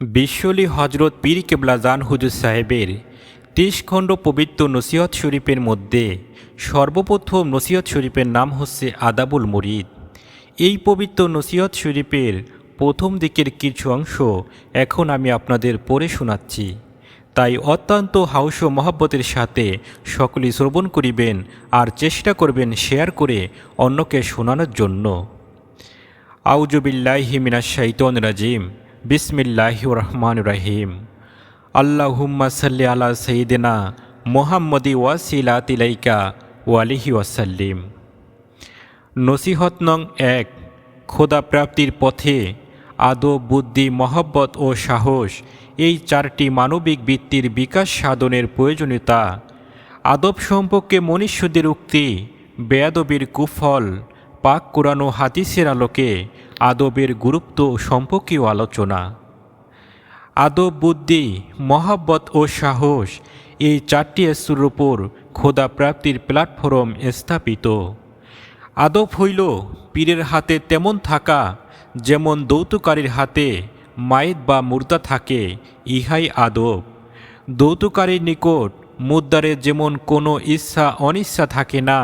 বিশ্বলি হজরত পীর কেবলাজান হুজুর সাহেবের তিরিশ খণ্ড পবিত্র নসিহত শরীফের মধ্যে সর্বপ্রথম নসিহত শরীফের নাম হচ্ছে আদাবুল মরিদ। এই পবিত্র নসিহত শরীফের প্রথম দিকের কিছু অংশ এখন আমি আপনাদের পড়ে শোনাচ্ছি। তাই অত্যন্ত হাউস ও মহব্বতের সাথে সকলেই শ্রবণ করিবেন আর চেষ্টা করবেন শেয়ার করে অন্যকে শোনানোর জন্য। আউজুবিল্লাহি শাইতন রাজিম। বিসমিল্লাহ রহমান রাহিম আল্লাহুম্মা সাল্লি আলা সঈদিনা মোহাম্মদি ওয়াসিলা তিলাইকা ওয়ালিহি ওয়াসাল্লিম নসিহত নং এক, খোদা প্রাপ্তির পথে আদব, বুদ্ধি, মহব্বত ও সাহস এই চারটি মানবিক বৃত্তির বিকাশ সাধনের প্রয়োজনীয়তা। আদব সম্পর্কে মনুষ্যদের উক্তি বেয়াদবির কুফল পাক কোরআন হাদিসের আলোকে আদবের গুরুত্ব সম্পর্কেও আলোচনা। আদব, বুদ্ধি, মহাব্বত ও সাহস এই চারটি স্তরের উপর খোদা প্রাপ্তির প্ল্যাটফর্ম স্থাপিত। আদব হইল পীরের হাতে তেমন থাকা, যেমন দৌতুকারীর হাতে মায়েত বা মুর্দা থাকে, ইহাই আদব। দৌতুকারীর নিকট মুদ্দারের যেমন কোনো ইচ্ছা অনিচ্ছা থাকে না,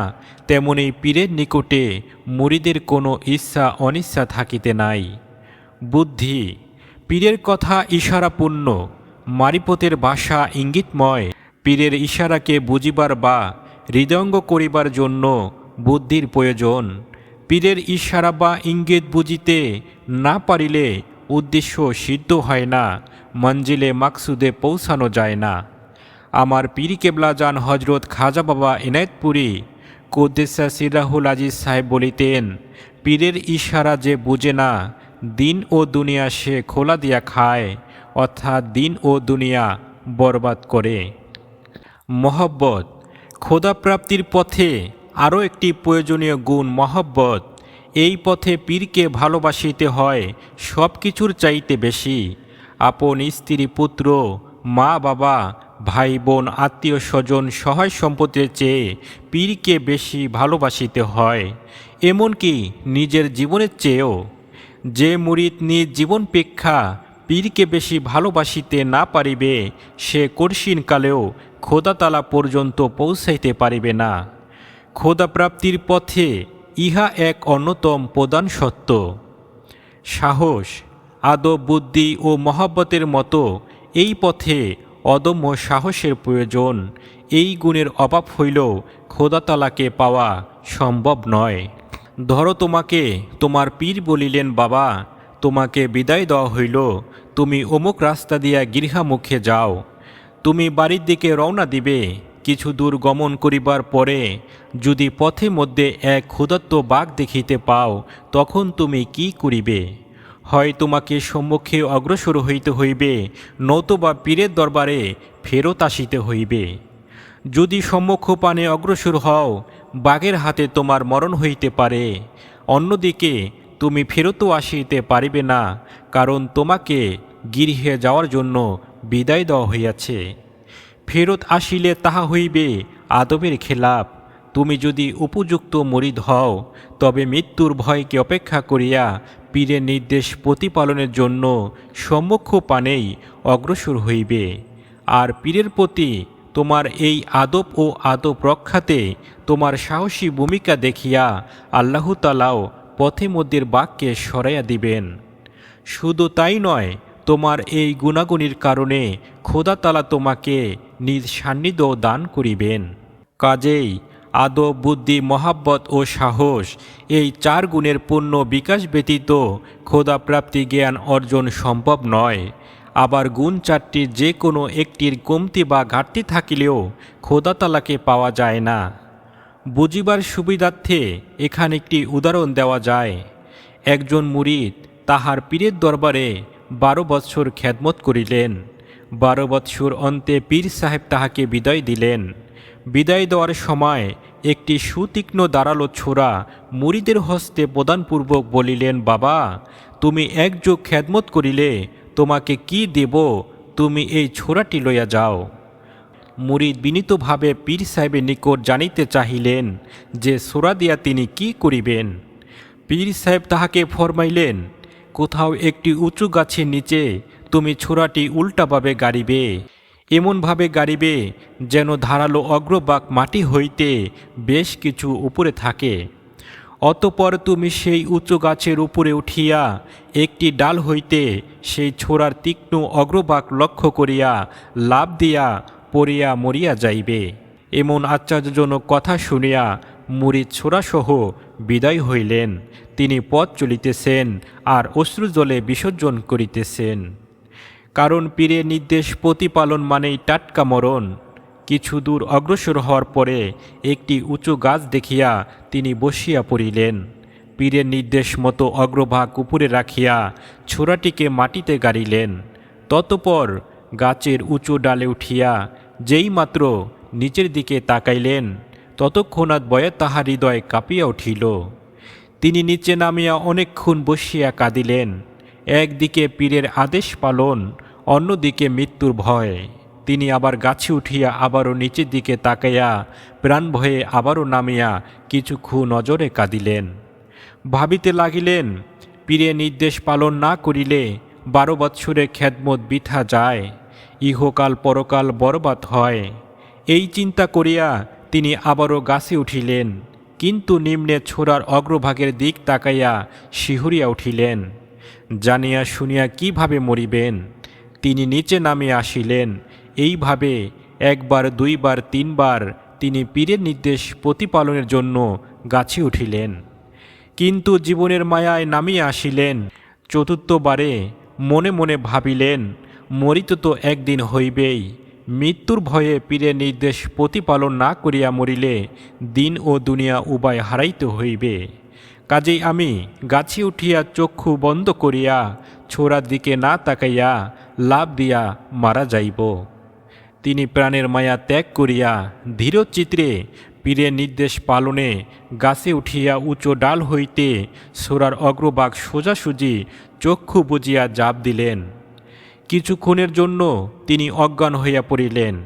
তেমনি পীরের নিকটে মুরিদের কোনো ইচ্ছা অনিচ্ছা থাকিতে নাই। বুদ্ধি, পীরের কথা ইশারাপূর্ণ মারিপতের ভাষা ইঙ্গিতময়, পীরের ইশারাকে বুঝিবার বা হৃদয়ঙ্গ করিবার জন্য বুদ্ধির প্রয়োজন। পীরের ইশারা বা ইঙ্গিত বুঝিতে না পারিলে উদ্দেশ্য সিদ্ধ হয় না, মঞ্জিলে মাকসুদে পৌঁছানো যায় না। আমার পীর কেবলা যান হজরত খাজা বাবা এনায়তপুরী কুদ্দেসা সিরাহুল আজিজ সাহেব বলিতেন, পীরের ইশারা যে বুঝে না, দিন ও দুনিয়া সে খোলা দিয়া খায়, অর্থাৎ দিন ও দুনিয়া বরবাদ করে। মহব্বত খোদা প্রাপ্তির পথে আরও একটি প্রয়োজনীয় গুণ মহব্বত, এই পথে পীরকে ভালোবাসিতে হয় সব কিছুর চাইতে বেশি। আপন স্ত্রী, পুত্র মা বাবা ভাই বোন আত্মীয় স্বজন সহায় সম্পত্তির চেয়ে পীরকে বেশি ভালোবাসিতে হয়। এমনকি নিজের জীবনের চেয়েও। যে মুরিদ নিজ জীবনপেক্ষা পীরকে বেশি ভালোবাসিতে না পারিবে, সে কঠিনকালেও খোদাতালা পর্যন্ত পৌঁছাইতে পারিবে না। খোদা প্রাপ্তির পথে ইহা এক অন্যতম প্রধান সত্য। সাহস আদব বুদ্ধি ও মহাব্বতের মতো এই পথে অদম্য সাহসের প্রয়োজন। এই গুণের অভাব হইল খোদাতালাকে পাওয়া সম্ভব নয়। ধরো তোমাকে, তোমার পীর বলিলেন, বাবা, তোমাকে বিদায় দেওয়া হইল। তুমি অমুক রাস্তা দিয়া গৃহামুখে যাও। তুমি বাড়ির দিকে রওনা দিবে। কিছু দূর গমন করিবার পরে যদি পথে মধ্যে এক ক্ষুদত্ত বাঘ দেখিতে পাও, তখন তুমি কি করিবে? হয় তোমাকে সম্মুখে অগ্রসর হইতে হইবে নতুবা পীরের দরবারে ফেরত আসিতে হইবে। যদি সম্মুখ পানে অগ্রসর হও, বাঘের হাতে তোমার মরণ হইতে পারে। অন্যদিকে, তুমি ফেরতও আসিতে পারিবে না, কারণ তোমাকে গৃহে যাওয়ার জন্য বিদায় দেওয়া হইয়াছে। ফেরত আসিলে তাহা হইবে আদবের খেলাপ। তুমি যদি উপযুক্ত মরিদ হও, তবে মৃত্যুর ভয়কে অপেক্ষা করিয়া পীরের নির্দেশ প্রতিপালনের জন্য সম্মুখ পানেই অগ্রসর হইবে। আর পীরের প্রতি তোমার এই আদব ও আদব রক্ষাতে তোমার সাহসী ভূমিকা দেখিয়া আল্লাহ তালাও পথে মধ্যের বাক্যে সরাইয়া দিবেন। শুধু তাই নয়, তোমার এই গুণাগুণির কারণে খোদা তালা তোমাকে নিজ সান্নিধ্য দান করিবেন। কাজেই আদব, বুদ্ধি, মহাব্বত ও সাহস, এই চার গুণের পূর্ণ বিকাশ ব্যতীত খোদা প্রাপ্তি জ্ঞান অর্জন সম্ভব নয়। আবার গুণ চারটির যে কোনো একটির কমতি বা ঘাটতি থাকিলেও খোদাতালাকে পাওয়া যায় না। বুঝিবার সুবিধার্থে এখানে একটি উদাহরণ দেওয়া যায়। একজন মুরিদ তাহার পীরের দরবারে বারো বৎসর খ্যাদমত করিলেন। বারো বৎসর অন্তে পীর সাহেব তাহাকে বিদায় দিলেন। বিদায় দেওয়ার সময় একটি সুতীক্ষ্ণ দাঁড়াল ছোড়া মুরিদের হস্তে প্রদানপূর্বক বলিলেন, বাবা, তুমি এক যোগ খ্যাদমত করিলে, তোমাকে কি দেব? তুমি এই ছোড়াটি লইয়া যাও। মুরিদ বিনীতভাবে পীর সাহেবের নিকট জানিতে চাহিলেন যে সোরা দিয়া তিনি কি করিবেন। পীর সাহেব তাহাকে ফরমাইলেন, কোথাও একটি উঁচু গাছের নিচে তুমি ছোড়াটি উল্টাভাবে গাড়িবে। এমনভাবে গাড়িবে যেন ধারালো অগ্রবাক মাটি হইতে বেশ কিছু উপরে থাকে। অতপর তুমি সেই উঁচু গাছের উপরে উঠিয়া একটি ডাল হইতে সেই ছোড়ার তীক্ষ্ণ অগ্রবাক লক্ষ্য করিয়া লাভ দিয়া পড়িয়া মরিয়া যাইবে। এমন আশ্চর্যজনক কথা শুনিয়া মুড়ি ছোড়াসহ বিদায় হইলেন। তিনি পথ চলিতেছেন আর অশ্রুজলে বিসর্জন করিতেছেন। কারণ পীরের নির্দেশ প্রতিপালন মানেই টাটকা মরণ। কিছু দূর অগ্রসর হওয়ার পরে একটি উঁচু গাছ দেখিয়া তিনি বসিয়া পড়িলেন। পীরের নির্দেশ মতো অগ্রভাগ উপরে রাখিয়া ছোড়াটিকে মাটিতে গাড়িলেন। ততপর গাছের উঁচু ডালে উঠিয়া যেই মাত্র নিচের দিকে তাকাইলেন, ততক্ষণাৎ বয়ে তাহার হৃদয় কাঁপিয়া উঠিল। তিনি নিচে নামিয়া অনেকক্ষণ বসিয়া কাঁদিলেন। একদিকে পীরের আদেশ পালন অন্যদিকে মৃত্যুর ভয় তিনি আবার গাছে উঠিয়া আবারও নিচের দিকে তাকাইয়া প্রাণ ভয়ে আবারও নামিয়া কিছুক্ষণ নজরে কাঁদিলেন। ভাবিতে লাগিলেন পীরে নির্দেশ পালন না করিলে বারো বৎসরে খ্যাতমত বিথা যায়, ইহকাল পরকাল বরবাদ হয়। এই চিন্তা করিয়া তিনি আবারও গাছে উঠিলেন, কিন্তু নিম্নে ছোড়ার অগ্রভাগের দিক তাকাইয়া শিহরিয়া উঠিলেন। জানিয়া শুনিয়া কীভাবে মরিবেন? তিনি নিচে নামে আসিলেন। এইভাবে একবার, দুইবার, তিনবার তিনি পীরের নির্দেশ প্রতিপালনের জন্য গাছে উঠিলেন। কিন্তু জীবনের মায়ায় নামিয়ে আসিলেন। চতুর্থবারে মনে মনে ভাবিলেন, মরিত তো একদিন হইবেই। মৃত্যুর ভয়ে পীরের নির্দেশ প্রতিপালন না করিয়া মরিলে দিন ও দুনিয়া উভয় হারাইতে হইবে। কাজেই আমি গাছে উঠিয়া চক্ষু বন্ধ করিয়া ছোড়ার দিকে না তাকাইয়া লাভ দিয়া মারা যাইব। তিনি প্রাণের মায়া ত্যাগ করিয়া ধীরচিত্রে পীরের নির্দেশ পালনে গাছে উঠিয়া উঁচু ডাল হইতে সোরার অগ্রবাগ সোজাসুজি চক্ষু বুজিয়া জাপ দিলেন। কিছুক্ষণের জন্য তিনি অজ্ঞান হইয়া পড়িলেন।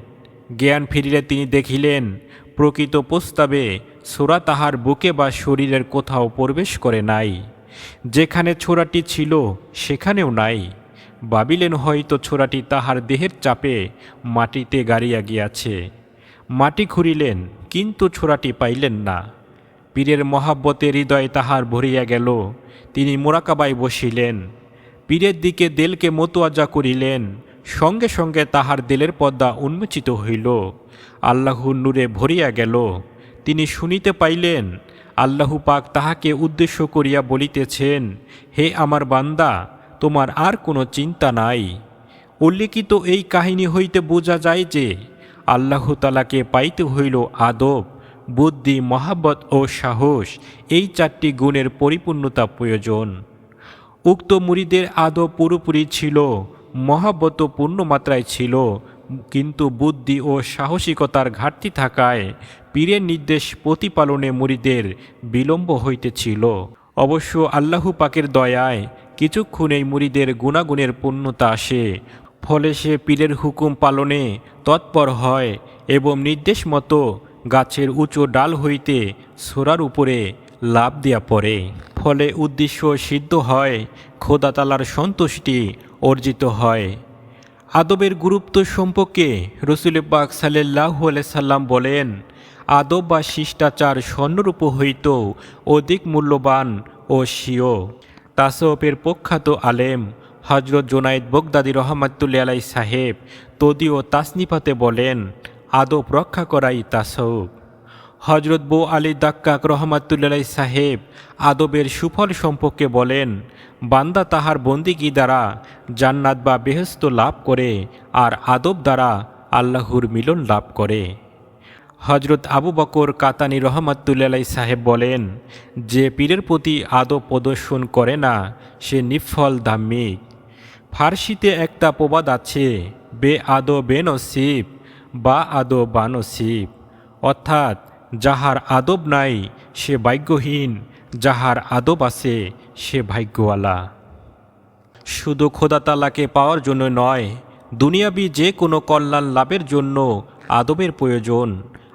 জ্ঞান ফিরিলে তিনি দেখিলেন, প্রকৃত প্রস্তাবে সোরা তাহার বুকে বা শরীরের কোথাও প্রবেশ করে নাই। যেখানে ছোড়াটি ছিল, সেখানেও নাই। ভাবিলেন হয়তো ছোড়াটি তাহার দেহের চাপে মাটিতে গাড়িয়া গিয়াছে। মাটি খুঁড়িলেন, কিন্তু ছোড়াটি পাইলেন না। পীরের মহাব্বতে হৃদয় তাহার ভরিয়া গেল। তিনি মোরাকাবায় বসিলেন। পীরের দিকে দেলকে মতোয়াজা করিলেন। সঙ্গে সঙ্গে তাহার দেলের পদ্মা উন্মোচিত হইল। আল্লাহর নূরে ভরিয়া গেল। তিনি শুনিতে পাইলেন, আল্লাহু পাক তাহাকে উদ্দেশ্য করিয়া বলিতেছেন, হে আমার বান্দা তোমার আর কোনো চিন্তা নাই। উল্লেখিত এই কাহিনী হইতে বোঝা যায় যে, আল্লাহ তালাকে পাইতে হইল আদব, বুদ্ধি, মহাব্বত ও সাহস, এই চারটি গুণের পরিপূর্ণতা প্রয়োজন। উক্ত মুড়িদের আদব পুরোপুরি ছিল মহাব্বত পূর্ণমাত্রায় ছিল, কিন্তু বুদ্ধি ও সাহসিকতার ঘাটতি থাকায় পীরের নির্দেশ প্রতিপালনে মুড়িদের বিলম্ব হইতেছিল। অবশ্য আল্লাহু পাকের দয়ায় কিছুক্ষণ এই মুড়িদের গুণাগুণের পূর্ণতা আসে, ফলে সে পীরের হুকুম পালনে তৎপর হয় এবং নির্দেশ মতো গাছের উঁচু ডাল হইতে সোরার উপরে লাভ দিয়া পড়ে। ফলে উদ্দেশ্য সিদ্ধ হয়, খোদাতালার সন্তুষ্টি অর্জিত হয়। আদবের গুরুত্ব সম্পর্কে রসুল পাক সাল্লাহ সাল্লাম বলেন, আদব বা শিষ্টাচার স্বর্ণরূপ হইতেও অধিক মূল্যবান ও স্বীয়। তাসবের প্রখ্যাত আলেম হজরত জোনাইদ বগদাদি রহমাতুল্লা আলাই সাহেব তদীয় তাসনিফাতে বলেন, আদব রক্ষা করাই তাসব হজরত বউ আলী দাক্কাক রহমাতুল্লাহ সাহেব আদবের সুফল সম্পর্কে বলেন, বান্দা তাহার বন্দিগি দ্বারা জান্নাত বা বেহস্ত লাভ করে আর আদব দ্বারা আল্লাহর মিলন লাভ করে। হজরত আবু বকর কাতানি রহমাতুল্লাহ সাহেব বলেন, যে পীরের প্রতি আদব প্রদর্শন করে না, সে নিফল ধাম্মিক ফার্সিতে একটা প্রবাদ আছে, বে আদো বেনসিব বা আদো বানসিব অর্থাৎ, যাহার আদব নাই, সে ভাগ্যহীন, যাহার আদব আছে, সে ভাগ্যওয়ালা। শুধু খোদাতালাকে পাওয়ার জন্য নয়, দুনিয়াবি যে কোনো কল্যাণ লাভের জন্য আদবের প্রয়োজন।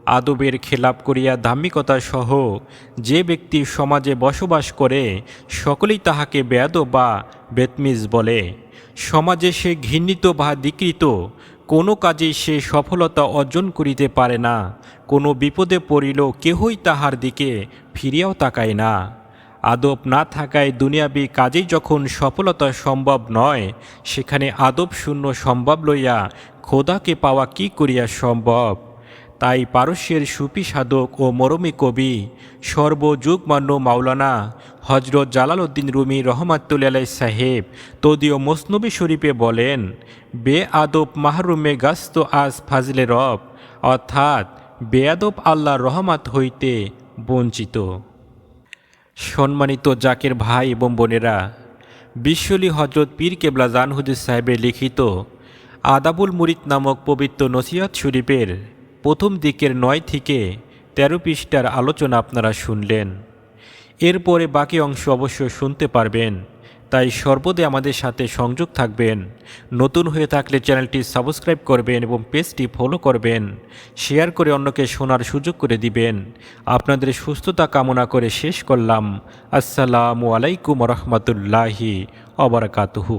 আদবের খেলাপ করিয়া ধার্মিকতা সহ যে ব্যক্তি সমাজে বসবাস করে, সকলেই তাহাকে বেয়াদ বা বেতমিজ বলে। সমাজে সে ঘৃণিত বা ধিকৃত কোনো কাজেই সে সফলতা অর্জন করিতে পারে না। কোনো বিপদে পড়িল কেহই তাহার দিকে ফিরিয়াও তাকায় না। আদব না থাকায় দুনিয়াবি কাজেই যখন সফলতা সম্ভব নয়, সেখানে আদব শূন্য সম্ভব লইয়া খোদাকে পাওয়া কি করিয়া সম্ভব? তাই পারস্যের সুফি সাধক ও মরমী কবি সর্বযুগমান্য মাওলানা হজরত জালালউদ্দিন রুমি রহমাতুল্লাহ সাহেব তদীয় মসনবী শরীফে বলেন বে আদব মাহরুমে গাস্ত আজ ফাজলে রব, অর্থাৎ বেয়াদব আল্লাহ রহমাত হইতে বঞ্চিত। সম্মানিত জাকের ভাই এবং বোনেরা, বিশ্বলি হজরত পীর কেবলা জানহুজুর সাহেবের লিখিত আদাবুল মুরিদ নামক পবিত্র নসিহত শরীফের প্রথম দিকের নয় থেকে তেরো পৃষ্ঠার আলোচনা আপনারা শুনলেন। এরপরে বাকি অংশ অবশ্য শুনতে পারবেন। তাই সর্বদে আমাদের সাথে সংযোগ থাকবেন। নতুন হয়ে থাকলে চ্যানেলটি সাবস্ক্রাইব করবেন এবং পেজটি ফলো করবেন। শেয়ার করে অন্যকে শোনার সুযোগ করে দিবেন। আপনাদের সুস্থতা কামনা করে শেষ করলাম। আসসালামু আলাইকুম রহমতুল্লাহি অবরাকাতুহু